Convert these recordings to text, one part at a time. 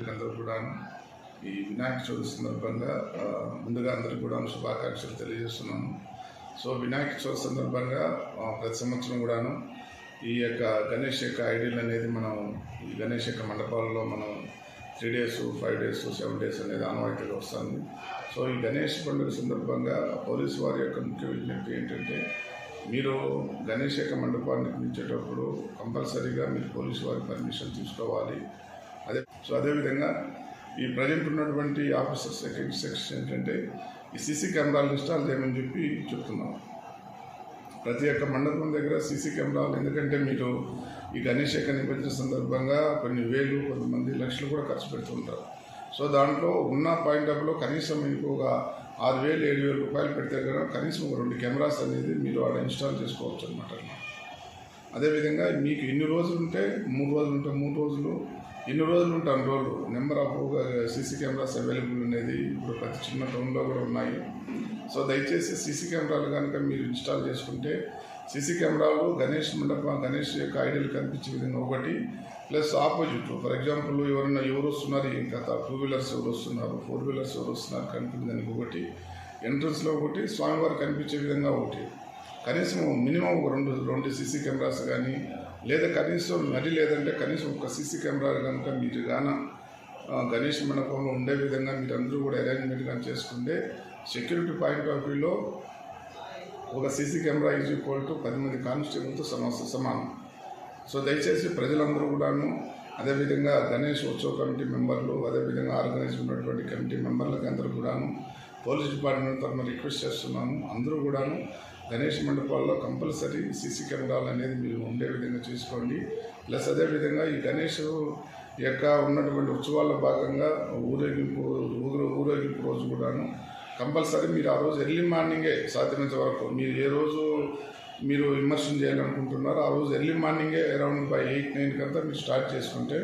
అందరూ కూడా ఈ వినాయక చవితి సందర్భంగా ముందుగా అందరికీ కూడా శుభాకాంక్షలు తెలియజేస్తున్నాను. సో వినాయక చవితి సందర్భంగా ప్రతి సంవత్సరం కూడాను ఈ యొక్క గణేష్ యొక్క ఐడియల్ అనేది మనం ఈ గణేష్ యొక్క మండపాలలో మనం three days five days seven days అనేది ఆనవాయితీగా వస్తుంది. సో ఈ గణేష్ పండుగ సందర్భంగా పోలీసు వారి యొక్క ముఖ్య విజ్ఞప్తి ఏంటంటే మీరు గణేష్ యొక్క మండపాన్ని నిర్మించేటప్పుడు కంపల్సరీగా మీరు పోలీసు వారి పర్మిషన్ తీసుకోవాలి. అదే సో అదేవిధంగా ఈ ప్రజెంట్ ఉన్నటువంటి ఆఫీసర్స్ సెక్షన్ ఏంటంటే ఈ సీసీ కెమెరాలు ఇన్స్టాల్ చేయమని చెప్పి చెప్తున్నాం. ప్రతి ఒక్క మండపం దగ్గర సీసీ కెమెరాలు ఎందుకంటే మీరు ఈ గణేష్ యొక్క నిమజ్జన సందర్భంగా కొన్ని వేలు కొంతమంది లక్షలు కూడా ఖర్చు పెడుతుంటారు సో దాంట్లో ఉన్న పాయింట్ ఆఫ్లో కనీసం మీకు ఒక ఆరు వేలు ఏడు వేలు రూపాయలు పెడితే కనుక కనీసం ఒక రెండు కెమెరాస్ అనేది మీరు ఆడ ఇన్స్టాల్ చేసుకోవచ్చు అనమాట అదేవిధంగా మీకు ఎన్ని రోజులు ఉంటే మూడు రోజులు ఉంటే మూడు రోజులు. ఎన్ని రోజులు ఉంటే అన్ని రోజులు number of CC cameras available అనేది ఇప్పుడు ప్రతి చిన్న టౌన్లో కూడా ఉన్నాయి. సో దయచేసి సీసీ కెమెరాలు కనుక మీరు ఇన్స్టాల్ చేసుకుంటే సీసీ కెమెరాలు గణేష్ మండపం గణేష్ యొక్క ఐడియల్ కనిపించే విధంగా ఒకటి. ప్లస్ ఆపోజిట్ ఫర్ ఎగ్జాంపుల్ ఎవరైనా ఎవరు వస్తున్నారు ఇంకా టూ వీలర్స్ ఎవరు వస్తున్నారు? ఫోర్ వీలర్స్ ఎవరు వస్తున్నారు? కనిపించడానికి ఒకటి. ఎంట్రన్స్లో ఒకటి స్వామివారు కనిపించే విధంగా ఒకటి. కనీసం మినిమం ఒక రెండు రెండు సీసీ కెమెరాస్ కానీ లేదా కనీసం మరి లేదంటే కనీసం ఒక సీసీ కెమెరా కనుక మీరు గాన గణేష్ మండపంలో ఉండే విధంగా మీరు అందరూ కూడా అరేంజ్మెంట్ కానీ చేసుకుంటే సెక్యూరిటీ పాయింట్ ఆఫ్ వ్యూలో ఒక CC camera is equal to పది మంది కానిస్టేబుల్తో సమస్య సమానం. సో దయచేసి ప్రజలందరూ కూడాను అదేవిధంగా గణేష్ ఉత్సవ కమిటీ మెంబర్లు అదేవిధంగా ఆర్గనైజ్ ఉన్నటువంటి కమిటీ మెంబర్లకి అందరూ కూడాను పోలీస్ డిపార్ట్మెంట్ తరఫున రిక్వెస్ట్ చేస్తున్నాము. అందరూ కూడాను గణేష్ మండపాల్లో కంపల్సరీ సీసీ కెమెరాలు అనేది మీరు ఉండే విధంగా చూసుకోండి. ప్లస్ అదేవిధంగా ఈ గణేష్ యొక్క ఉన్నటువంటి ఉత్సవాల్లో భాగంగా ఊరేగింపు ఊరు ఊరేగింపు రోజు కూడాను కంపల్సరీ మీరు ఆ రోజు ఎర్లీ మార్నింగే సాధ్యమైనంత వరకు మీరు ఏ రోజు మీరు ఇమర్షన్ చేయాలనుకుంటున్నారో ఆ రోజు ఎర్లీ మార్నింగే అరౌండ్ బై ఎయిట్ నైన్ కంతా మీరు స్టార్ట్ చేసుకుంటే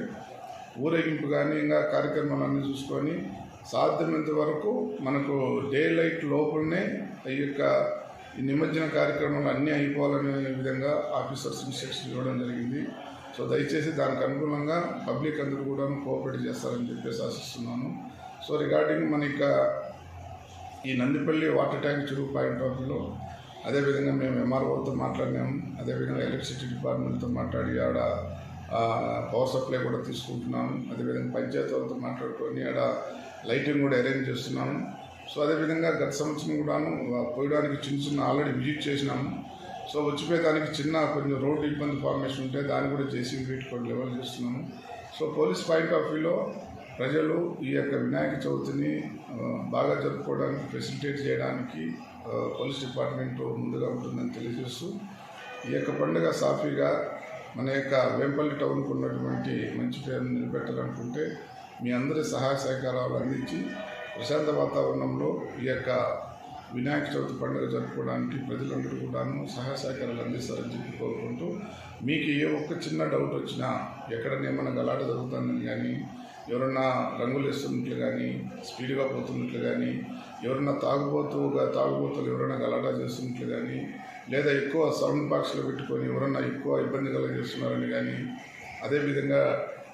ఊరేగింపు కానీ ఇంకా కార్యక్రమాలన్నీ చూసుకొని సాధ్యమైనంత వరకు మనకు డే లైట్ లోపలనే ఈ యొక్క ఈ నిమజ్జన కార్యక్రమాలు అన్నీ అయిపోవాలనే విధంగా ఆఫీసర్స్ ఇన్స్ట్రక్షన్ ఇవ్వడం జరిగింది. సో దయచేసి దానికి అనుగుణంగా పబ్లిక్ అందరూ కూడా కోఆపరేట్ చేస్తారని చెప్పేసి ఆశిస్తున్నాను. సో రిగార్డింగ్ మన ఇక ఈ నందిపల్లి వాటర్ ట్యాంక్ చెరువు పాయింట్ ఆఫ్లో అదేవిధంగా మేము ఎంఆర్ఓతో మాట్లాడినాము అదేవిధంగా ఎలక్ట్రిసిటీ డిపార్ట్మెంట్తో మాట్లాడి ఆడ పవర్ సప్లై కూడా తీసుకుంటున్నాము. అదేవిధంగా పంచాయతీ వాళ్ళతో మాట్లాడుకొని ఆడ లైటింగ్ కూడా అరేంజ్ చేస్తున్నాము. సో అదేవిధంగా గత సంవత్సరం కూడాను పోయడానికి చిన్న చిన్న ఆల్రెడీ విజిట్ చేసినాము. సో వచ్చిపోయేదానికి చిన్న కొంచెం రోడ్డు ఇబ్బంది ఫార్మేషన్ ఉంటే దాన్ని కూడా చేసి పెట్టుకొని లెవెల్ చేస్తున్నాము. సో పోలీస్ పాయింట్ ఆఫ్ వ్యూలో ప్రజలు ఈ యొక్క వినాయక చవితిని బాగా జరుపుకోవడానికి ఫెసిలిటేట్ చేయడానికి పోలీస్ డిపార్ట్మెంట్ ముందుగా ఉంటుందని తెలియజేస్తూ ఈ యొక్క పండుగ సాఫీగా మన యొక్క వేంపల్లి టౌన్కు ఉన్నటువంటి మంచి పేరు నిలబెట్టాలనుకుంటే మీ అందరి సహాయ సహకారాలు అందించి ప్రశాంత వాతావరణంలో ఈ యొక్క వినాయక చవితి పండుగ జరుపుకోవడానికి ప్రజలందరూ కూడాను సహాయ సహకారాలు అందిస్తారని చెప్పి కోరుకుంటూ మీకు ఏ ఒక్క చిన్న డౌట్ వచ్చినా ఎక్కడైనా ఏమైనా గలాట జరుగుతుందని కానీ ఎవరన్నా రంగులు వేస్తున్నట్లు కానీ స్పీడ్గా పోతున్నట్లు కానీ ఎవరన్నా తాగుబోతుగా తాగుబోతులు ఎవరైనా గలాటా చేస్తున్నట్లు కానీ లేదా ఎక్కువ సౌండ్ బాక్స్లో పెట్టుకొని ఎవరన్నా ఎక్కువ ఇబ్బంది కలగ చేస్తున్నారని కానీ అదేవిధంగా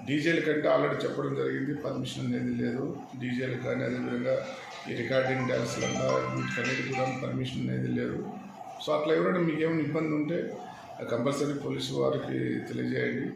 డీజేల కంటే ఆల్రెడీ చెప్పడం జరిగింది పర్మిషన్ అనేది లేదు. డీజేలు కానీ అదేవిధంగా ఈ రికార్డింగ్ డ్యాన్స్లంతా వీటికన్నిటి కూడా పర్మిషన్ అనేది లేదు. సో అట్లా ఎవరైనా మీకు ఏమైనా ఇబ్బంది ఉంటే కంపల్సరీ పోలీసు వారికి తెలియజేయండి.